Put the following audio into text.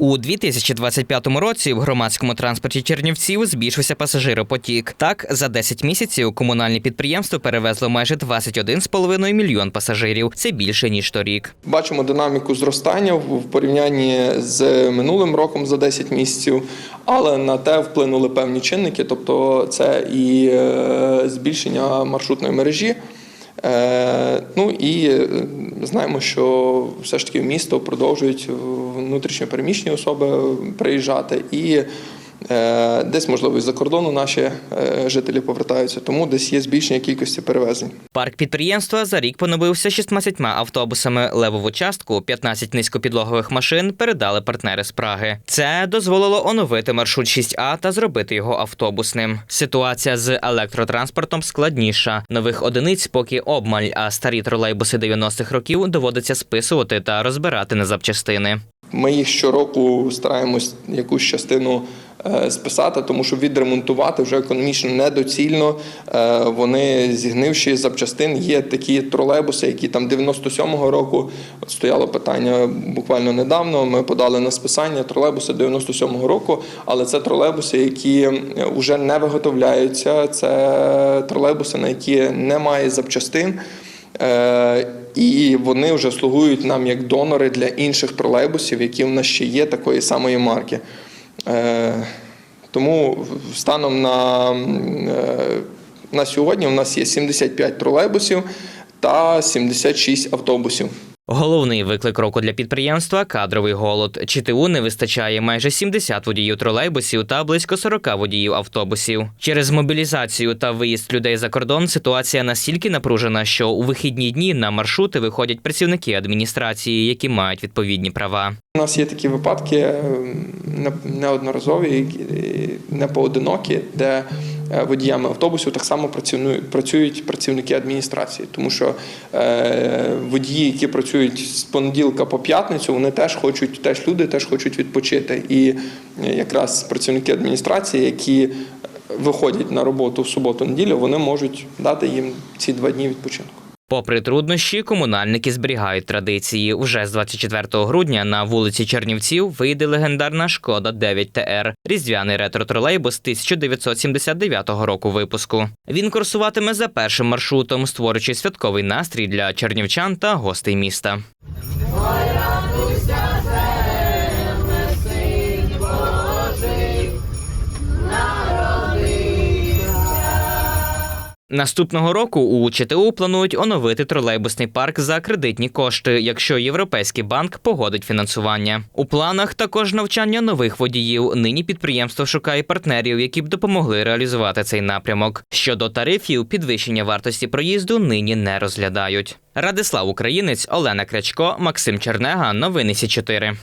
У 2025 році в громадському транспорті Чернівців збільшився пасажиропотік. Так, за 10 місяців комунальне підприємство перевезло майже 21,5 мільйон пасажирів. Це більше ніж торік. Бачимо динаміку зростання в в порівнянні з минулим роком за 10 місяців, але на те вплинули певні чинники, тобто це і е, збільшення маршрутної мережі. Е, Ну і е, знаємо, що все ж таки місто продовжують внутрішньо переміщені особи приїжджати і. е, Десь, можливо, із-за кордону наші е, жителі повертаються, тому десь є збільшення кількості перевезень. Парк підприємства за рік поновився 16 автобусами. Левову частку 15 низькопідлогових машин передали партнери з Праги. Це дозволило оновити маршрут 6А та зробити його автобусним. Ситуація з електротранспортом складніша. Нових одиниць поки обмаль, а старі тролейбуси 90-х років доводиться списувати та розбирати на запчастини. Ми їх щороку стараємось якусь частину е, списати, тому що відремонтувати вже економічно недоцільно. Е, Вони зігнивші запчастин. Є такі тролейбуси, які там 97-го року стояло питання буквально недавно. Ми подали на списання тролейбуси 97-го року, але це тролейбуси, які вже не виготовляються. Це тролейбуси, на які немає запчастин. І вони вже слугують нам як донори для інших тролейбусів, які в нас ще є такої самої марки. Е, Тому станом на, е, на сьогодні у нас є 75 тролейбусів та 76 автобусів. Головний виклик року для підприємства кадровий голод. ЧТУ не вистачає майже 70 водіїв тролейбусів та близько 40 водіїв автобусів. Через мобілізацію та виїзд людей за кордон ситуація настільки напружена, що у вихідні дні на маршрути виходять працівники адміністрації, які мають відповідні права. У нас є такі випадки е, неодноразові, не поодинокі, де водіями автобусів так само працюють працівники адміністрації, тому що е, водії, які працюють з понеділка по п'ятницю, вони теж хочуть, теж люди теж хочуть відпочити. І е, якраз працівники адміністрації, які виходять на роботу в суботу-неділю, вони можуть дати їм ці два дні відпочинку. Попри труднощі, комунальники зберігають традиції. Уже з 24 грудня на вулиці Чернівців вийде легендарна Шкода 9 ТР, різдвяний ретро-тролейбус 1979 року випуску. Він курсуватиме за першим маршрутом, створюючи святковий настрій для чернівчан та гостей міста. Наступного року у ЧТУ планують оновити тролейбусний парк за кредитні кошти, якщо Європейський банк погодить фінансування. У планах також навчання нових водіїв. Нині підприємство шукає партнерів, які б допомогли реалізувати цей напрямок. Щодо тарифів, підвищення вартості проїзду нині не розглядають. Радислав Українець, Олена Крячко, Максим Чернега. Новини Сі 4